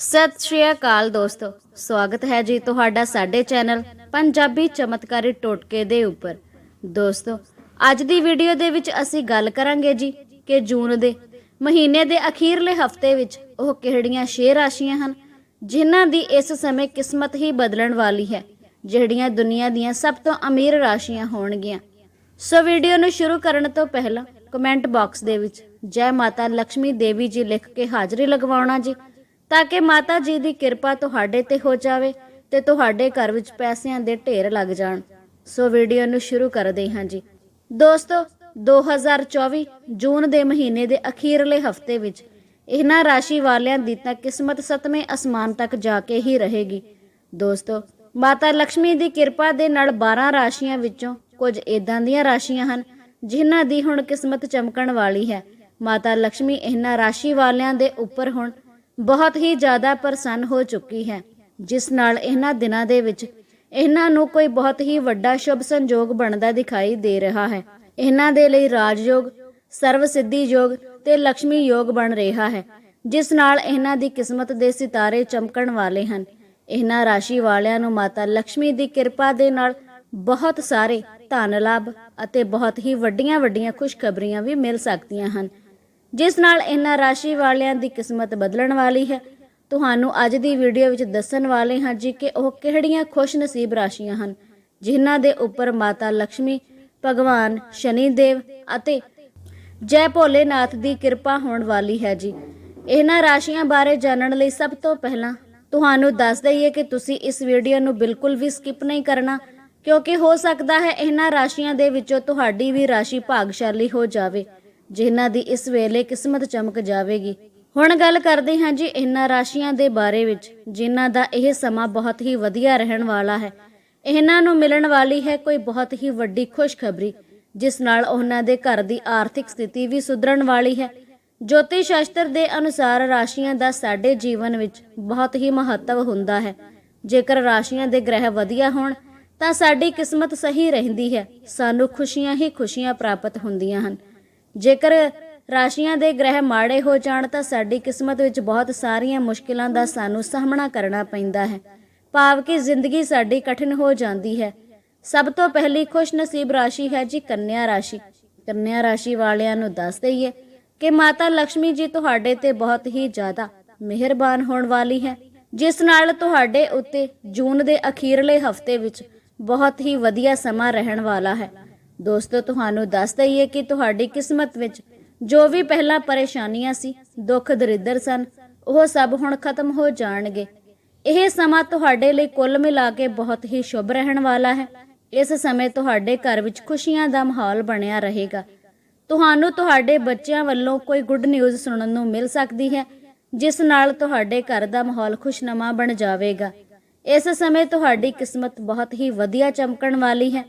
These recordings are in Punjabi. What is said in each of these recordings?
ਸਤਿ ਸ਼੍ਰੀ ਅਕਾਲ ਦੋਸਤੋ। ਸਵਾਗਤ ਹੈ ਜੀ ਤੁਹਾਡਾ ਸਾਡੇ ਚੈਨਲ ਪੰਜਾਬੀ ਚਮਤਕਾਰੀ ਟੋਟਕੇ ਦੇ ਉੱਪਰ। ਦੋਸਤੋ, ਅੱਜ ਦੀ ਵੀਡੀਓ ਦੇ ਵਿੱਚ ਅਸੀਂ ਗੱਲ ਕਰਾਂਗੇ ਜੀ ਕਿ ਜੂਨ ਦੇ ਮਹੀਨੇ ਦੇ ਅਖੀਰਲੇ ਹਫ਼ਤੇ ਵਿੱਚ ਉਹ ਕਿਹੜੀਆਂ ਛੇ ਰਾਸ਼ੀਆਂ ਹਨ, ਜਿਨ੍ਹਾਂ ਦੀ ਇਸ ਸਮੇਂ ਕਿਸਮਤ ਹੀ ਬਦਲਣ ਵਾਲੀ ਹੈ, ਜਿਹੜੀਆਂ ਦੁਨੀਆ ਦੀਆਂ ਸਭ ਤੋਂ ਅਮੀਰ ਰਾਸ਼ੀਆਂ ਹੋਣਗੀਆਂ। ਸੋ ਵੀਡੀਓ ਨੂੰ ਸ਼ੁਰੂ ਕਰਨ ਤੋਂ ਪਹਿਲਾਂ ਕਮੈਂਟ ਬਾਕਸ ਦੇ ਵਿੱਚ ਜੈ ਮਾਤਾ ਲక్ష్ਮੀ ਦੇਵੀ ਜੀ ਲਿਖ ਕੇ ਹਾਜ਼ਰੀ ਲਗਵਾਉਣਾ ਜੀ। ਤਾਂ ਕਿ ਮਾਤਾ ਜੀ ਦੀ ਕਿਰਪਾ ਤੁਹਾਡੇ ਤੇ ਹੋ ਜਾਵੇ ਤੇ ਤੁਹਾਡੇ ਘਰ ਵਿੱਚ ਪੈਸਿਆਂ ਦੇ ਢੇਰ ਲੱਗ ਜਾਣ। ਸੋ ਵੀਡੀਓ ਨੂੰ ਸ਼ੁਰੂ ਕਰਦੇ ਹਾਂ ਜੀ। ਦੋਸਤੋ 2024 ਜੂਨ ਦੇ ਮਹੀਨੇ ਦੇ ਅਖੀਰਲੇ ਹਫ਼ਤੇ ਵਿੱਚ ਇਹਨਾਂ ਰਾਸ਼ੀ ਵਾਲਿਆਂ ਦੀ ਤਾਂ ਕਿਸਮਤ ਸਤਵੇਂ ਅਸਮਾਨ ਤੱਕ ਜਾ ਕੇ ਹੀ ਰਹੇਗੀ। ਦੋਸਤੋ, ਮਾਤਾ ਲక్ష్ਮੀ ਦੀ ਕਿਰਪਾ ਦੇ ਨਾਲ 12 ਰਾਸ਼ੀਆਂ ਵਿੱਚੋਂ ਕੁਝ ਇਦਾਂ ਦੀਆਂ ਰਾਸ਼ੀਆਂ ਹਨ, ਜਿਨ੍ਹਾਂ ਦੀ ਹੁਣ ਕਿਸਮਤ ਚਮਕਣ ਵਾਲੀ ਹੈ। ਮਾਤਾ ਲక్ష్ਮੀ ਇਹਨਾਂ ਰਾਸ਼ੀ ਵਾਲਿਆਂ ਦੇ ਉੱਪਰ ਹੁਣ ਬਹੁਤ ਹੀ ਜ਼ਿਆਦਾ ਪ੍ਰਸੰਨ ਹੋ ਚੁੱਕੀ ਹੈ, ਜਿਸ ਨਾਲ ਇਹਨਾਂ ਦਿਨਾਂ ਦੇ ਵਿੱਚ ਇਹਨਾਂ ਨੂੰ ਕੋਈ ਬਹੁਤ ਹੀ ਵੱਡਾ ਸ਼ੁਭ ਸੰਜੋਗ ਬਣਦਾ ਦਿਖਾਈ ਦੇ ਰਿਹਾ ਹੈ। ਇਹਨਾਂ ਦੇ ਲਈ ਰਾਜਯੋਗ ਸਰਵ ਸਿੱਧੀ ਯੋਗ ਤੇ ਲక్ష్ਮੀ ਯੋਗ ਬਣ ਰਿਹਾ ਹੈ, ਜਿਸ ਨਾਲ ਇਹਨਾਂ ਦੀ ਕਿਸਮਤ ਦੇ ਸਿਤਾਰੇ ਚਮਕਣ ਵਾਲੇ ਹਨ। ਇਹਨਾਂ ਰਾਸ਼ੀ ਵਾਲਿਆਂ ਨੂੰ ਮਾਤਾ ਲక్ష్ਮੀ ਦੀ ਕਿਰਪਾ ਦੇ ਨਾਲ ਬਹੁਤ ਸਾਰੇ ਧਨ ਲਾਭ ਅਤੇ ਬਹੁਤ ਹੀ ਵੱਡੀਆਂ ਵੱਡੀਆਂ ਖੁਸ਼ਖਬਰੀਆਂ ਵੀ ਮਿਲ ਸਕਦੀਆਂ ਹਨ। ਜਿਸ ਨਾਲ ਇਹਨਾਂ ਰਾਸ਼ੀ ਵਾਲਿਆਂ ਦੀ ਕਿਸਮਤ ਬਦਲਣ ਵਾਲੀ ਹੈ। ਤੁਹਾਨੂੰ ਅੱਜ ਦੀ ਵੀਡੀਓ ਵਿੱਚ ਦੱਸਣ ਵਾਲੇ ਹਾਂ ਜੀ ਕਿ ਉਹ ਕਿਹੜੀਆਂ ਖੁਸ਼ ਨਸੀਬ ਰਾਸ਼ੀਆਂ ਹਨ, ਜਿਨ੍ਹਾਂ ਦੇ ਉੱਪਰ ਮਾਤਾ ਲక్ష్ਮੀ ਭਗਵਾਨ ਸ਼ਨੀ ਦੇਵ ਅਤੇ ਜੈ ਭੋਲੇਨਾਥ ਦੀ ਕਿਰਪਾ ਹੋਣ ਵਾਲੀ ਹੈ ਜੀ। ਇਹਨਾਂ ਰਾਸ਼ੀਆਂ ਬਾਰੇ ਜਾਣਨ ਲਈ ਸਭ ਤੋਂ ਪਹਿਲਾਂ ਤੁਹਾਨੂੰ ਦੱਸ ਦਈਏ ਕਿ ਤੁਸੀਂ ਇਸ ਵੀਡੀਓ ਨੂੰ ਬਿਲਕੁਲ ਵੀ ਸਕਿਪ ਨਹੀਂ ਕਰਨਾ, ਕਿਉਂਕਿ ਹੋ ਸਕਦਾ ਹੈ ਇਹਨਾਂ ਰਾਸ਼ੀਆਂ ਦੇ ਵਿੱਚੋਂ ਤੁਹਾਡੀ ਵੀ ਰਾਸ਼ੀ ਭਾਗਸ਼ਾਲੀ ਹੋ ਜਾਵੇ। ਜਿਨ੍ਹਾਂ ਦੀ ਇਸ ਵੇਲੇ ਕਿਸਮਤ ਚਮਕ ਜਾਵੇਗੀ। ਹੁਣ ਗੱਲ ਕਰਦੇ ਹਾਂ ਜੀ ਇਹਨਾਂ ਰਾਸ਼ੀਆਂ ਦੇ ਬਾਰੇ ਵਿੱਚ, ਜਿਨ੍ਹਾਂ ਦਾ ਇਹ ਸਮਾਂ ਬਹੁਤ ਹੀ ਵਧੀਆ ਰਹਿਣ ਵਾਲਾ ਹੈ। ਇਹਨਾਂ ਨੂੰ ਮਿਲਣ ਵਾਲੀ ਹੈ ਕੋਈ ਬਹੁਤ ਹੀ ਵੱਡੀ ਖੁਸ਼ਖਬਰੀ, ਜਿਸ ਨਾਲ ਉਹਨਾਂ ਦੇ ਘਰ ਦੀ ਆਰਥਿਕ ਸਥਿਤੀ ਵੀ ਸੁਧਰਨ ਵਾਲੀ ਹੈ। ਜੋਤਿਸ਼ ਸ਼ਾਸਤਰ ਦੇ ਅਨੁਸਾਰ ਰਾਸ਼ੀਆਂ ਦਾ ਸਾਡੇ ਜੀਵਨ ਵਿੱਚ ਬਹੁਤ ਹੀ ਮਹੱਤਵ ਹੁੰਦਾ ਹੈ। ਜੇਕਰ ਰਾਸ਼ੀਆਂ ਦੇ ਗ੍ਰਹਿ ਵਧੀਆ ਹੋਣ, ਤਾਂ ਸਾਡੀ ਕਿਸਮਤ ਸਹੀ ਰਹਿੰਦੀ ਹੈ। ਸਾਨੂੰ ਖੁਸ਼ੀਆਂ ਹੀ ਖੁਸ਼ੀਆਂ ਪ੍ਰਾਪਤ ਹੁੰਦੀਆਂ ਹਨ। ਜੇਕਰ ਰਾਸ਼ੀਆਂ ਦੇ ਗ੍ਰਹਿ ਮਾੜੇ ਹੋ ਜਾਣ, ਤਾਂ ਸਾਡੀ ਕਿਸਮਤ ਵਿੱਚ ਬਹੁਤ ਸਾਰੀਆਂ ਮੁਸ਼ਕਿਲਾਂ ਦਾ ਸਾਨੂੰ ਸਾਹਮਣਾ ਕਰਨਾ ਪੈਂਦਾ ਹੈ। ਭਾਵ ਕਿ ਜ਼ਿੰਦਗੀ ਸਾਡੀ ਕਠਿਨ ਹੋ ਜਾਂਦੀ ਹੈ। ਸਭ ਤੋਂ ਪਹਿਲੀ ਖੁਸ਼ ਰਾਸ਼ੀ ਹੈ ਜੀ ਕੰਨਿਆ ਰਾਸ਼ੀ। ਕੰਨਿਆ ਰਾਸ਼ੀ ਵਾਲਿਆਂ ਨੂੰ ਦੱਸ ਦਈਏ ਕਿ ਮਾਤਾ ਲక్ష్ਮੀ ਜੀ ਤੁਹਾਡੇ ਤੇ ਬਹੁਤ ਹੀ ਜ਼ਿਆਦਾ ਮਿਹਰਬਾਨ ਹੋਣ ਵਾਲੀ ਹੈ। ਜਿਸ ਨਾਲ ਤੁਹਾਡੇ ਉੱਤੇ ਜੂਨ ਦੇ ਅਖੀਰਲੇ ਹਫ਼ਤੇ ਵਿੱਚ ਬਹੁਤ ਹੀ ਵਧੀਆ ਸਮਾਂ ਰਹਿਣ ਵਾਲਾ ਹੈ। ਦੋਸਤੋ, ਤੁਹਾਨੂੰ ਦੱਸ ਦਈਏ ਕਿ ਤੁਹਾਡੀ ਕਿਸਮਤ ਵਿੱਚ ਜੋ ਵੀ ਪਹਿਲਾਂ ਪਰੇਸ਼ਾਨੀਆਂ ਸੀ, ਦੁੱਖ ਦਰਿਦਰ ਸਨ, ਉਹ ਸਭ ਹੁਣ ਖਤਮ ਹੋ ਜਾਣਗੇ। ਇਹ ਸਮਾਂ ਤੁਹਾਡੇ ਲਈ ਕੁੱਲ ਮਿਲਾ ਕੇ ਬਹੁਤ ਹੀ ਸ਼ੁਭ ਰਹਿਣ ਵਾਲਾ ਹੈ। ਇਸ ਸਮੇਂ ਤੁਹਾਡੇ ਘਰ ਵਿੱਚ ਖੁਸ਼ੀਆਂ ਦਾ ਮਾਹੌਲ ਬਣਿਆ ਰਹੇਗਾ। ਤੁਹਾਨੂੰ ਤੁਹਾਡੇ ਬੱਚਿਆਂ ਵੱਲੋਂ ਕੋਈ ਗੁੱਡ ਨਿਊਜ਼ ਸੁਣਨ ਨੂੰ ਮਿਲ ਸਕਦੀ ਹੈ, ਜਿਸ ਨਾਲ ਤੁਹਾਡੇ ਘਰ ਦਾ ਮਾਹੌਲ ਖੁਸ਼ਨਮਾ ਬਣ ਜਾਵੇਗਾ। ਇਸ ਸਮੇਂ ਤੁਹਾਡੀ ਕਿਸਮਤ ਬਹੁਤ ਹੀ ਵਧੀਆ ਚਮਕਣ ਵਾਲੀ ਹੈ।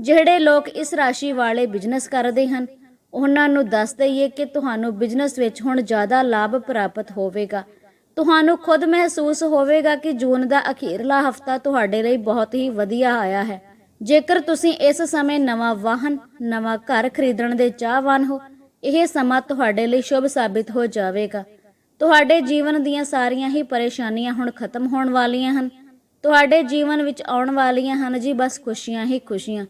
ਜਿਹੜੇ ਲੋਕ ਇਸ ਰਾਸ਼ੀ ਵਾਲੇ ਬਿਜ਼ਨਸ ਕਰਦੇ ਹਨ, ਉਹਨਾਂ ਨੂੰ ਦੱਸ ਦਈਏ ਕਿ ਤੁਹਾਨੂੰ ਬਿਜ਼ਨਸ ਵਿੱਚ ਹੁਣ ਜ਼ਿਆਦਾ ਲਾਭ ਪ੍ਰਾਪਤ ਹੋਵੇਗਾ। ਤੁਹਾਨੂੰ ਖੁਦ ਮਹਿਸੂਸ ਹੋਵੇਗਾ ਕਿ ਜੂਨ ਦਾ ਅਖੀਰਲਾ ਹਫਤਾ ਤੁਹਾਡੇ ਲਈ ਬਹੁਤ ਹੀ ਵਧੀਆ ਆਇਆ ਹੈ। ਜੇਕਰ ਤੁਸੀਂ ਇਸ ਸਮੇਂ ਨਵਾਂ ਵਾਹਨ, ਨਵਾਂ ਘਰ ਖਰੀਦਣ ਦੇ ਚਾਹਵਾਨ ਹੋ, ਇਹ ਸਮਾਂ ਤੁਹਾਡੇ ਲਈ ਸ਼ੁਭ ਸਾਬਿਤ ਹੋ ਜਾਵੇਗਾ। ਤੁਹਾਡੇ ਜੀਵਨ ਦੀਆਂ ਸਾਰੀਆਂ ਹੀ ਪਰੇਸ਼ਾਨੀਆਂ ਹੁਣ ਖਤਮ ਹੋਣ ਵਾਲੀਆਂ ਹਨ। ਤੁਹਾਡੇ ਜੀਵਨ ਵਿੱਚ ਆਉਣ ਵਾਲੀਆਂ ਹਨ ਜੀ, ਬਸ ਖੁਸ਼ੀਆਂ ਹੀ ਖੁਸ਼ੀਆਂ।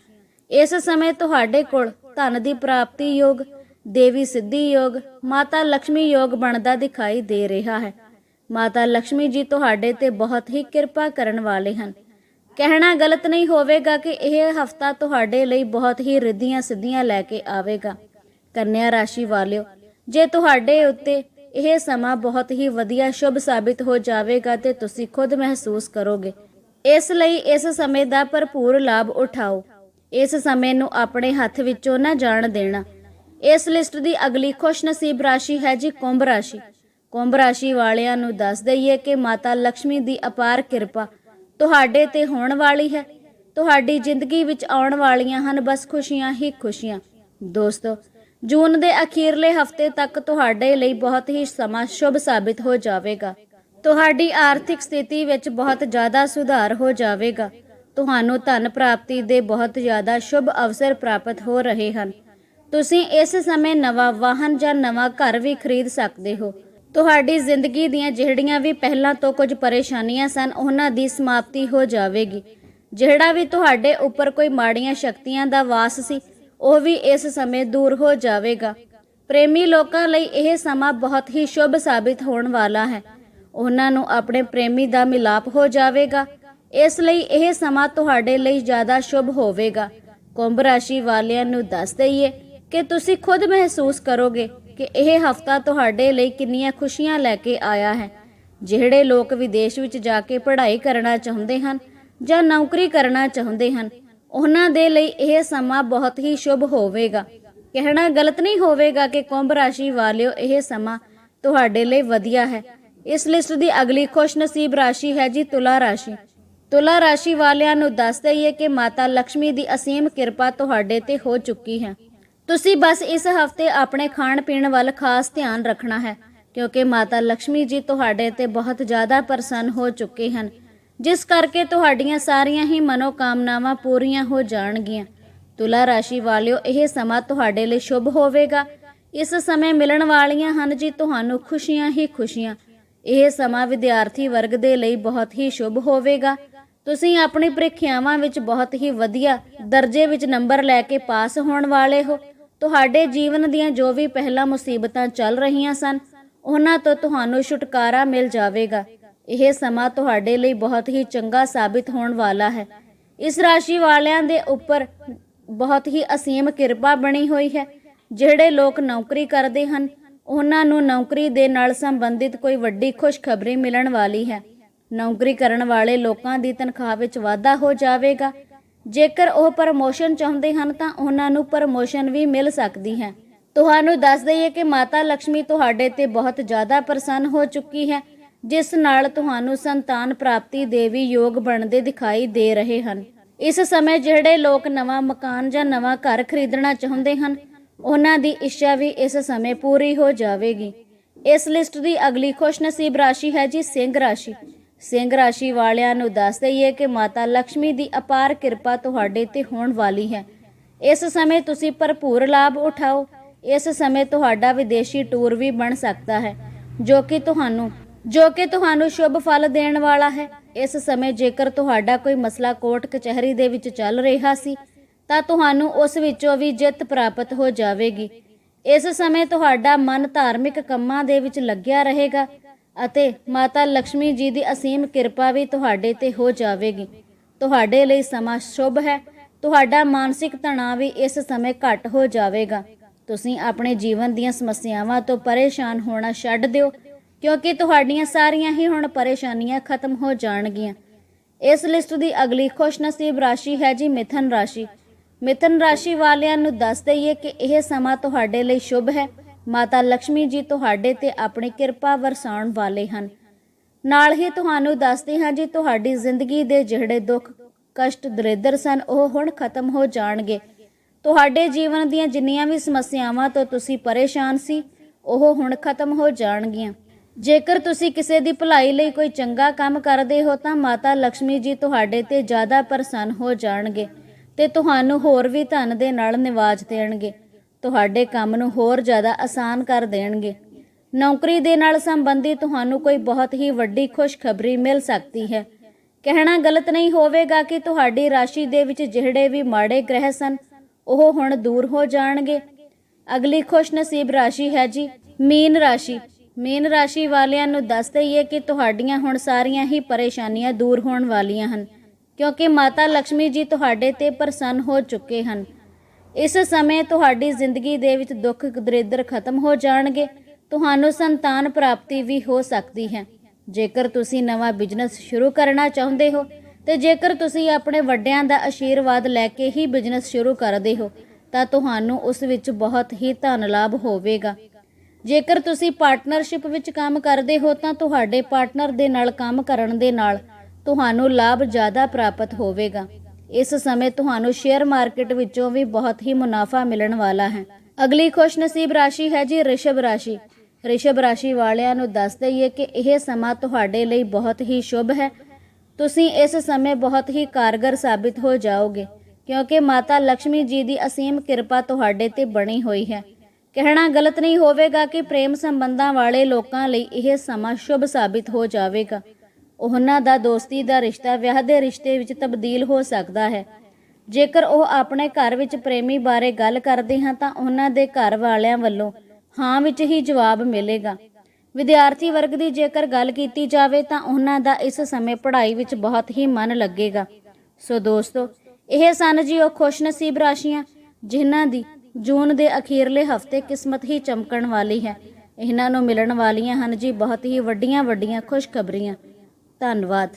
ਇਸ ਸਮੇਂ ਤੁਹਾਡੇ ਕੋਲ ਧਨ ਦੀ ਪ੍ਰਾਪਤੀ ਯੋਗ, ਦੇਵੀ ਸਿੱਧੀ ਯੋਗ, ਮਾਤਾ ਲక్ష్ਮੀ ਯੋਗ ਬਣਦਾ ਦਿਖਾਈ ਦੇ ਰਿਹਾ ਹੈ। ਮਾਤਾ ਲక్ష్ਮੀ ਜੀ ਤੁਹਾਡੇ ਤੇ ਬਹੁਤ ਹੀ ਕਿਰਪਾ ਕਰਨ ਵਾਲੇ ਹਨ। ਕਹਿਣਾ ਗਲਤ ਨਹੀਂ ਹੋਵੇਗਾ ਕਿ ਇਹ ਹਫਤਾ ਤੁਹਾਡੇ ਲਈ ਬਹੁਤ ਹੀ ਰਿੱਧੀਆਂ ਸਿੱਧੀਆਂ ਲੈ ਕੇ ਆਵੇਗਾ। ਕੰਨਿਆ ਰਾਸ਼ੀ ਵਾਲਿਓ, ਜੇ ਤੁਹਾਡੇ ਉੱਤੇ ਇਹ ਸਮਾਂ ਬਹੁਤ ਹੀ ਵਧੀਆ ਸ਼ੁਭ ਸਾਬਿਤ ਹੋ ਜਾਵੇਗਾ ਤੇ ਤੁਸੀਂ ਖੁਦ ਮਹਿਸੂਸ ਕਰੋਗੇ। ਇਸ ਲਈ ਇਸ ਸਮੇਂ ਦਾ ਭਰਪੂਰ ਲਾਭ ਉਠਾਓ। ਇਸ ਸਮੇਂ ਨੂੰ ਆਪਣੇ ਹੱਥ ਵਿੱਚੋਂ ਨਾ ਜਾਣ ਦੇਣਾ। ਇਸ ਲਿਸਟ ਦੀ ਅਗਲੀ ਖੁਸ਼ ਰਾਸ਼ੀ ਹੈ ਜੀ ਕੁੰਭ ਰਾਸ਼ੀ। ਕੁੰਭ ਰਾਸ਼ੀ ਵਾਲਿਆਂ ਨੂੰ ਦੱਸ ਦਈਏ ਕਿ ਮਾਤਾ ਲక్ష్ਮੀ ਦੀ ਅਪਾਰ ਕਿਰਪਾ ਤੁਹਾਡੇ ਤੇ ਹੋਣ ਵਾਲੀ ਹੈ। ਤੁਹਾਡੀ ਜ਼ਿੰਦਗੀ ਵਿੱਚ ਆਉਣ ਵਾਲੀਆਂ ਹਨ ਬਸ ਖੁਸ਼ੀਆਂ ਹੀ ਖੁਸ਼ੀਆਂ। ਦੋਸਤੋ, ਜੂਨ ਦੇ ਅਖੀਰਲੇ ਹਫ਼ਤੇ ਤੱਕ ਤੁਹਾਡੇ ਲਈ ਬਹੁਤ ਹੀ ਸਮਾਂ ਸ਼ੁਭ ਸਾਬਿਤ ਹੋ ਜਾਵੇਗਾ। ਤੁਹਾਡੀ ਆਰਥਿਕ ਸਥਿਤੀ ਵਿੱਚ ਬਹੁਤ ਜ਼ਿਆਦਾ ਸੁਧਾਰ ਹੋ ਜਾਵੇਗਾ। ਤੁਹਾਨੂੰ ਧਨ ਪ੍ਰਾਪਤੀ ਦੇ ਬਹੁਤ ਜ਼ਿਆਦਾ ਸ਼ੁਭ ਅਵਸਰ ਪ੍ਰਾਪਤ ਹੋ ਰਹੇ ਹਨ। ਤੁਸੀਂ ਇਸ ਸਮੇਂ ਨਵਾਂ ਵਾਹਨ ਜਾਂ ਨਵਾਂ ਘਰ ਵੀ ਖਰੀਦ ਸਕਦੇ ਹੋ। ਤੁਹਾਡੀ ਜ਼ਿੰਦਗੀ ਦੀਆਂ ਜਿਹੜੀਆਂ ਵੀ ਪਹਿਲਾਂ ਤੋਂ ਕੁਝ ਪਰੇਸ਼ਾਨੀਆਂ ਸਨ, ਉਹਨਾਂ ਦੀ ਸਮਾਪਤੀ ਹੋ ਜਾਵੇਗੀ। ਜਿਹੜਾ ਵੀ ਤੁਹਾਡੇ ਉੱਪਰ ਕੋਈ ਮਾੜੀਆਂ ਸ਼ਕਤੀਆਂ ਦਾ ਵਾਸ ਸੀ, ਉਹ ਵੀ ਇਸ ਸਮੇਂ ਦੂਰ ਹੋ ਜਾਵੇਗਾ। ਪ੍ਰੇਮੀ ਲੋਕਾਂ ਲਈ ਇਹ ਸਮਾਂ ਬਹੁਤ ਹੀ ਸ਼ੁਭ ਸਾਬਿਤ ਹੋਣ ਵਾਲਾ ਹੈ। ਉਹਨਾਂ ਨੂੰ ਆਪਣੇ ਪ੍ਰੇਮੀ ਦਾ ਮਿਲਾਪ ਹੋ ਜਾਵੇਗਾ। ਇਸ ਲਈ ਇਹ ਸਮਾਂ ਤੁਹਾਡੇ ਲਈ ਜ਼ਿਆਦਾ ਸ਼ੁਭ ਹੋਵੇਗਾ। ਕੁੰਭ ਰਾਸ਼ੀ ਵਾਲਿਆਂ ਨੂੰ ਦੱਸ ਦਈਏ ਕਿ ਤੁਸੀਂ ਖੁਦ ਮਹਿਸੂਸ ਕਰੋਗੇ ਕਿ ਇਹ ਹਫਤਾ ਤੁਹਾਡੇ ਲਈ ਕਿੰਨੀਆਂ ਖੁਸ਼ੀਆਂ ਲੈ ਕੇ ਆਇਆ ਹੈ। ਜਿਹੜੇ ਲੋਕ ਵਿਦੇਸ਼ ਵਿੱਚ ਜਾ ਕੇ ਪੜ੍ਹਾਈ ਕਰਨਾ ਚਾਹੁੰਦੇ ਹਨ ਜਾਂ ਨੌਕਰੀ ਕਰਨਾ ਚਾਹੁੰਦੇ ਹਨ, ਉਹਨਾਂ ਦੇ ਲਈ ਇਹ ਸਮਾਂ ਬਹੁਤ ਹੀ ਸ਼ੁਭ ਹੋਵੇਗਾ। ਕਹਿਣਾ ਗਲਤ ਨਹੀਂ ਹੋਵੇਗਾ ਕਿ ਕੁੰਭ ਰਾਸ਼ੀ ਵਾਲਿਓ ਇਹ ਸਮਾਂ ਤੁਹਾਡੇ ਲਈ ਵਧੀਆ ਹੈ। ਇਸ ਲਿਸਟ ਦੀ ਅਗਲੀ ਖੁਸ਼ਨਸੀਬ ਰਾਸ਼ੀ ਹੈ ਜੀ ਤੁਲਾ ਰਾਸ਼ੀ। ਤੁਲਾ ਰਾਸ਼ੀ ਵਾਲਿਆਂ ਨੂੰ ਦੱਸ ਦਈਏ ਕਿ ਮਾਤਾ ਲక్ష్ਮੀ ਦੀ ਅਸੀਮ ਕਿਰਪਾ ਤੁਹਾਡੇ ਤੇ ਹੋ ਚੁੱਕੀ ਹੈ। ਤੁਸੀਂ ਬਸ ਇਸ ਹਫ਼ਤੇ ਆਪਣੇ ਖਾਣ ਪੀਣ ਵੱਲ ਖਾਸ ਧਿਆਨ ਰੱਖਣਾ ਹੈ, ਕਿਉਂਕਿ ਮਾਤਾ ਲక్ష్ਮੀ ਜੀ ਤੁਹਾਡੇ ਤੇ ਬਹੁਤ ਜ਼ਿਆਦਾ ਪ੍ਰਸੰਨ ਹੋ ਚੁੱਕੇ ਹਨ। ਜਿਸ ਕਰਕੇ ਤੁਹਾਡੀਆਂ ਸਾਰੀਆਂ ਹੀ ਮਨੋਕਾਮਨਾਵਾਂ ਪੂਰੀਆਂ ਹੋ ਜਾਣਗੀਆਂ। ਤੁਲਾ ਰਾਸ਼ੀ ਵਾਲਿਓ, ਇਹ ਸਮਾਂ ਤੁਹਾਡੇ ਲਈ ਸ਼ੁਭ ਹੋਵੇਗਾ। ਇਸ ਸਮੇਂ ਮਿਲਣ ਵਾਲੀਆਂ ਹਨ ਜੀ ਤੁਹਾਨੂੰ ਖੁਸ਼ੀਆਂ ਹੀ ਖੁਸ਼ੀਆਂ। ਇਹ ਸਮਾਂ ਵਿਦਿਆਰਥੀ ਵਰਗ ਦੇ ਲਈ ਬਹੁਤ ਹੀ ਸ਼ੁਭ ਹੋਵੇਗਾ। ਤੁਸੀਂ ਆਪਣੀ ਪ੍ਰੀਖਿਆਵਾਂ ਵਿੱਚ ਬਹੁਤ ਹੀ ਵਧੀਆ ਦਰਜੇ ਵਿੱਚ ਨੰਬਰ ਲੈ ਕੇ ਪਾਸ ਹੋਣ ਵਾਲੇ ਹੋ। ਤੁਹਾਡੇ ਜੀਵਨ ਦੀਆਂ ਜੋ ਵੀ ਪਹਿਲਾਂ ਮੁਸੀਬਤਾਂ ਚੱਲ ਰਹੀਆਂ ਸਨ, ਉਹਨਾਂ ਤੋਂ ਤੁਹਾਨੂੰ ਛੁਟਕਾਰਾ ਮਿਲ ਜਾਵੇਗਾ। ਇਹ ਸਮਾਂ ਤੁਹਾਡੇ ਲਈ ਬਹੁਤ ਹੀ ਚੰਗਾ ਸਾਬਿਤ ਹੋਣ ਵਾਲਾ ਹੈ। ਇਸ ਰਾਸ਼ੀ ਵਾਲਿਆਂ ਦੇ ਉੱਪਰ ਬਹੁਤ ਹੀ ਅਸੀਮ ਕਿਰਪਾ ਬਣੀ ਹੋਈ ਹੈ। ਜਿਹੜੇ ਲੋਕ ਨੌਕਰੀ ਕਰਦੇ ਹਨ, ਉਹਨਾਂ ਨੂੰ ਨੌਕਰੀ ਦੇ ਨਾਲ ਸੰਬੰਧਿਤ ਕੋਈ ਵੱਡੀ ਖੁਸ਼ਖਬਰੀ ਮਿਲਣ ਵਾਲੀ ਹੈ। ਨੌਕਰੀ ਕਰਨ ਵਾਲੇ ਲੋਕਾਂ ਦੀ ਤਨਖਾਹ ਵਿੱਚ ਵਾਧਾ ਹੋ ਜਾਵੇਗਾ। ਜੇਕਰ ਉਹ ਪ੍ਰਮੋਸ਼ਨ ਚਾਹੁੰਦੇ ਹਨ ਤਾਂ ਉਹਨਾਂ ਨੂੰ ਪ੍ਰਮੋਸ਼ਨ ਵੀ ਮਿਲ ਸਕਦੀ ਹੈ। ਤੁਹਾਨੂੰ ਦੱਸ ਦਈਏ ਕਿ ਮਾਤਾ ਲక్ష్ਮੀ ਤੁਹਾਡੇ ਤੇ ਬਹੁਤ ਜ਼ਿਆਦਾ ਪ੍ਰਸੰਨ ਹੋ ਚੁੱਕੀ ਹੈ, ਜਿਸ ਨਾਲ ਤੁਹਾਨੂੰ ਸੰਤਾਨ ਪ੍ਰਾਪਤੀ ਦੇ ਵੀ ਯੋਗ ਬਣਦੇ ਦਿਖਾਈ ਦੇ ਰਹੇ ਹਨ। ਇਸ ਸਮੇਂ ਜਿਹੜੇ ਲੋਕ ਨਵਾਂ ਮਕਾਨ ਜਾਂ ਨਵਾਂ ਘਰ ਖਰੀਦਣਾ ਚਾਹੁੰਦੇ ਹਨ, ਉਹਨਾਂ ਦੀ ਇੱਛਾ ਵੀ ਇਸ ਸਮੇਂ ਪੂਰੀ ਹੋ ਜਾਵੇਗੀ। ਇਸ ਲਿਸਟ ਦੀ ਅਗਲੀ ਖੁਸ਼ਨਸੀਬ ਰਾਸ਼ੀ ਹੈ ਜੀ ਸਿੰਘ ਰਾਸ਼ੀ। ਸਿੰਘ ਰਾਸ਼ੀ ਵਾਲਿਆਂ ਨੂੰ ਦੱਸ ਦਈਏ ਕਿ ਮਾਤਾ ਲక్ష్ਮੀ ਦੀ ਅਪਾਰ ਕਿਰਪਾ ਤੁਹਾਡੇ ਤੇ ਹੋਣ ਵਾਲੀ ਹੈ। ਇਸ ਸਮੇਂ ਤੁਸੀਂ ਭਰਪੂਰ ਲਾਭ ਉਠਾਓ। ਇਸ ਸਮੇਂ ਤੁਹਾਡਾ ਵਿਦੇਸ਼ੀ ਟੂਰ ਵੀ ਬਣ ਸਕਦਾ ਹੈ, ਜੋ ਕਿ ਤੁਹਾਨੂੰ, ਜੋ ਕਿ ਤੁਹਾਨੂੰ ਸ਼ੁਭ ਫਲ ਦੇਣ ਵਾਲਾ ਹੈ। ਇਸ ਸਮੇਂ ਜੇਕਰ ਤੁਹਾਡਾ ਕੋਈ ਮਸਲਾ ਕੋਰਟ ਕਚਹਿਰੀ ਦੇ ਵਿੱਚ ਚੱਲ ਰਿਹਾ ਸੀ, ਤਾਂ ਤੁਹਾਨੂੰ ਉਸ ਵਿੱਚੋਂ ਵੀ ਜਿੱਤ ਪ੍ਰਾਪਤ ਹੋ ਜਾਵੇਗੀ। ਇਸ ਸਮੇਂ ਤੁਹਾਡਾ ਮਨ ਧਾਰਮਿਕ ਕੰਮਾਂ ਦੇ ਵਿੱਚ ਲੱਗਿਆ ਰਹੇਗਾ। ਅਤੇ ਮਾਤਾ ਲక్ష్ਮੀ ਜੀ ਦੀ ਅਸੀਮ ਕਿਰਪਾ ਵੀ ਤੁਹਾਡੇ ਤੇ ਹੋ ਜਾਵੇਗੀ। ਤੁਹਾਡੇ ਲਈ ਸਮਾਂ ਸ਼ੁਭ ਹੈ। ਤੁਹਾਡਾ ਮਾਨਸਿਕ ਤਣਾਅ ਵੀ ਇਸ ਸਮੇਂ ਘਟ ਹੋ ਜਾਵੇਗਾ। ਤੁਸੀਂ ਆਪਣੇ ਜੀਵਨ ਦੀਆਂ ਸਮੱਸਿਆਵਾਂ ਤੋਂ ਪਰੇਸ਼ਾਨ ਹੋਣਾ ਛੱਡ ਦਿਓ, ਕਿਉਂਕਿ ਤੁਹਾਡੀਆਂ ਸਾਰੀਆਂ ਹੀ ਹੁਣ ਪਰੇਸ਼ਾਨੀਆਂ ਖਤਮ ਹੋ ਜਾਣਗੀਆਂ। ਇਸ ਲਿਸਟ ਦੀ ਅਗਲੀ ਖੁਸ਼ਨਸੀਬ ਰਾਸ਼ੀ ਹੈ ਜੀ ਮਿਥਨ ਰਾਸ਼ੀ। ਮਿਥਨ ਰਾਸ਼ੀ ਵਾਲਿਆਂ ਨੂੰ ਦੱਸ ਦਈਏ ਕਿ ਇਹ ਸਮਾਂ ਤੁਹਾਡੇ ਲਈ ਸ਼ੁਭ ਹੈ। ਮਾਤਾ ਲక్ష్ਮੀ ਜੀ ਤੁਹਾਡੇ ਤੇ ਆਪਣੀ ਕਿਰਪਾ ਵਰਸਾਉਣ ਵਾਲੇ ਹਨ। ਨਾਲ ਹੀ ਤੁਹਾਨੂੰ ਦੱਸਦੇ ਹਾਂ ਜੀ, ਤੁਹਾਡੀ ਜ਼ਿੰਦਗੀ ਦੇ ਜਿਹੜੇ ਦੁੱਖ, ਕਸ਼ਟ, ਦਰਿਦਰ ਸਨ, ਉਹ ਹੁਣ ਖਤਮ ਹੋ ਜਾਣਗੇ। ਤੁਹਾਡੇ ਜੀਵਨ ਦੀਆਂ ਜਿੰਨੀਆਂ ਵੀ ਸਮੱਸਿਆਵਾਂ ਤੋਂ ਤੁਸੀਂ ਪਰੇਸ਼ਾਨ ਸੀ, ਉਹ ਹੁਣ ਖਤਮ ਹੋ ਜਾਣਗੀਆਂ। ਜੇਕਰ ਤੁਸੀਂ ਕਿਸੇ ਦੀ ਭਲਾਈ ਲਈ ਕੋਈ ਚੰਗਾ ਕੰਮ ਕਰਦੇ ਹੋ, ਤਾਂ ਮਾਤਾ ਲక్ష్ਮੀ ਜੀ ਤੁਹਾਡੇ ਤੇ ਜ਼ਿਆਦਾ ਪ੍ਰਸੰਨ ਹੋ ਜਾਣਗੇ ਤੇ ਤੁਹਾਨੂੰ ਹੋਰ ਵੀ ਧਨ ਦੇ ਨਾਲ ਨਿਵਾਜ ਦੇਣਗੇ। ਤੁਹਾਡੇ ਕੰਮ ਨੂੰ ਹੋਰ ਜ਼ਿਆਦਾ ਆਸਾਨ ਕਰ ਦੇਣਗੇ। ਨੌਕਰੀ ਦੇ ਨਾਲ ਸੰਬੰਧੀ ਤੁਹਾਨੂੰ ਕੋਈ ਬਹੁਤ ਹੀ ਵੱਡੀ ਖੁਸ਼ਖਬਰੀ ਮਿਲ ਸਕਦੀ ਹੈ। ਕਹਿਣਾ ਗਲਤ ਨਹੀਂ ਹੋਵੇਗਾ ਕਿ ਤੁਹਾਡੀ ਰਾਸ਼ੀ ਦੇ ਵਿੱਚ ਜਿਹੜੇ ਵੀ ਮਾੜੇ ਗ੍ਰਹਿ ਸਨ, ਉਹ ਹੁਣ ਦੂਰ ਹੋ ਜਾਣਗੇ। ਅਗਲੀ ਖੁਸ਼ਨਸੀਬ ਰਾਸ਼ੀ ਹੈ ਜੀ, ਮੀਨ ਰਾਸ਼ੀ। ਮੀਨ ਰਾਸ਼ੀ ਵਾਲਿਆਂ ਨੂੰ ਦੱਸ ਦਈਏ ਕਿ ਤੁਹਾਡੀਆਂ ਹੁਣ ਸਾਰੀਆਂ ਹੀ ਪਰੇਸ਼ਾਨੀਆਂ ਦੂਰ ਹੋਣ ਵਾਲੀਆਂ ਹਨ, ਕਿਉਂਕਿ ਮਾਤਾ ਲక్ష్ਮੀ ਜੀ ਤੁਹਾਡੇ ਤੇ ਪ੍ਰਸੰਨ ਹੋ ਚੁੱਕੇ ਹਨ। ਇਸ ਸਮੇਂ ਤੁਹਾਡੀ ਜ਼ਿੰਦਗੀ ਦੇ ਵਿੱਚ ਦੁੱਖ ਦਰਿਦਰ ਖਤਮ ਹੋ ਜਾਣਗੇ। ਤੁਹਾਨੂੰ ਸੰਤਾਨ ਪ੍ਰਾਪਤੀ ਵੀ ਹੋ ਸਕਦੀ ਹੈ। ਜੇਕਰ ਤੁਸੀਂ ਨਵਾਂ ਬਿਜ਼ਨਸ ਸ਼ੁਰੂ ਕਰਨਾ ਚਾਹੁੰਦੇ ਹੋ, ਤੇ ਜੇਕਰ ਤੁਸੀਂ ਆਪਣੇ ਵੱਡਿਆਂ ਦਾ ਆਸ਼ੀਰਵਾਦ ਲੈ ਕੇ ਹੀ ਬਿਜ਼ਨਸ ਸ਼ੁਰੂ ਕਰਦੇ ਹੋ, ਤਾਂ ਤੁਹਾਨੂੰ ਉਸ ਵਿੱਚ ਬਹੁਤ ਹੀ ਧਨ ਲਾਭ ਹੋਵੇਗਾ। ਜੇਕਰ ਤੁਸੀਂ ਪਾਰਟਨਰਸ਼ਿਪ ਵਿੱਚ ਕੰਮ ਕਰਦੇ ਹੋ, ਤਾਂ ਤੁਹਾਡੇ ਪਾਰਟਨਰ ਦੇ ਨਾਲ ਕੰਮ ਕਰਨ ਦੇ ਨਾਲ ਤੁਹਾਨੂੰ ਲਾਭ ਜ਼ਿਆਦਾ ਪ੍ਰਾਪਤ ਹੋਵੇਗਾ। ਇਸ ਸਮੇਂ ਤੁਹਾਨੂੰ ਸ਼ੇਅਰ ਮਾਰਕੀਟ ਵਿੱਚੋਂ ਵੀ ਬਹੁਤ ਹੀ ਮੁਨਾਫਾ ਮਿਲਣ ਵਾਲਾ ਹੈ। ਅਗਲੀ ਖੁਸ਼ਨਸੀਬ ਰਾਸ਼ੀ ਹੈ ਜੀ ਰਿਸ਼ਭ ਰਾਸ਼ੀ। ਰਿਸ਼ਭ ਰਾਸ਼ੀ ਵਾਲਿਆਂ ਨੂੰ ਦੱਸ ਦਈਏ ਕਿ ਇਹ ਸਮਾਂ ਤੁਹਾਡੇ ਲਈ ਬਹੁਤ ਹੀ ਸ਼ੁਭ ਹੈ। ਤੁਸੀਂ ਇਸ ਸਮੇਂ ਬਹੁਤ ਹੀ ਕਾਰਗਰ ਸਾਬਿਤ ਹੋ ਜਾਓਗੇ, ਕਿਉਂਕਿ ਮਾਤਾ ਲక్ష్ਮੀ ਜੀ ਦੀ ਅਸੀਮ ਕਿਰਪਾ ਤੁਹਾਡੇ ਤੇ ਬਣੀ ਹੋਈ ਹੈ। ਕਹਿਣਾ ਗਲਤ ਨਹੀਂ ਹੋਵੇਗਾ ਕਿ ਪ੍ਰੇਮ ਸੰਬੰਧਾਂ ਵਾਲੇ ਲੋਕਾਂ ਲਈ ਇਹ ਸਮਾਂ ਸ਼ੁਭ ਸਾਬਿਤ ਹੋ ਜਾਵੇਗਾ। ਉਹਨਾਂ ਦਾ ਦੋਸਤੀ ਦਾ ਰਿਸ਼ਤਾ ਵਿਆਹ ਦੇ ਰਿਸ਼ਤੇ ਵਿੱਚ ਤਬਦੀਲ ਹੋ ਸਕਦਾ ਹੈ। ਜੇਕਰ ਉਹ ਆਪਣੇ ਘਰ ਵਿੱਚ ਪ੍ਰੇਮੀ ਬਾਰੇ ਗੱਲ ਕਰਦੇ ਹਨ ਤਾਂ ਉਹਨਾਂ ਦੇ ਘਰ ਵਾਲਿਆਂ ਵੱਲੋਂ ਹਾਂ ਵਿੱਚ ਹੀ ਜਵਾਬ ਮਿਲੇਗਾ। ਵਿਦਿਆਰਥੀ ਵਰਗ ਦੀ ਜੇਕਰ ਗੱਲ ਕੀਤੀ ਜਾਵੇ ਤਾਂ ਉਹਨਾਂ ਦਾ ਇਸ ਸਮੇਂ ਪੜ੍ਹਾਈ ਵਿੱਚ ਬਹੁਤ ਹੀ ਮਨ ਲੱਗੇਗਾ। ਸੋ ਦੋਸਤੋ, ਇਹ ਸਨ ਜੀ ਉਹ ਖੁਸ਼ਨਸੀਬ ਰਾਸ਼ੀਆਂ, ਜਿਨ੍ਹਾਂ ਦੀ ਜੂਨ ਦੇ ਅਖੀਰਲੇ ਹਫ਼ਤੇ ਕਿਸਮਤ ਹੀ ਚਮਕਣ ਵਾਲੀ ਹੈ। ਇਹਨਾਂ ਨੂੰ ਮਿਲਣ ਵਾਲੀਆਂ ਹਨ ਜੀ ਬਹੁਤ ਹੀ ਵੱਡੀਆਂ ਵੱਡੀਆਂ ਖੁਸ਼ਖਬਰੀਆਂ। ਧੰਨਵਾਦ।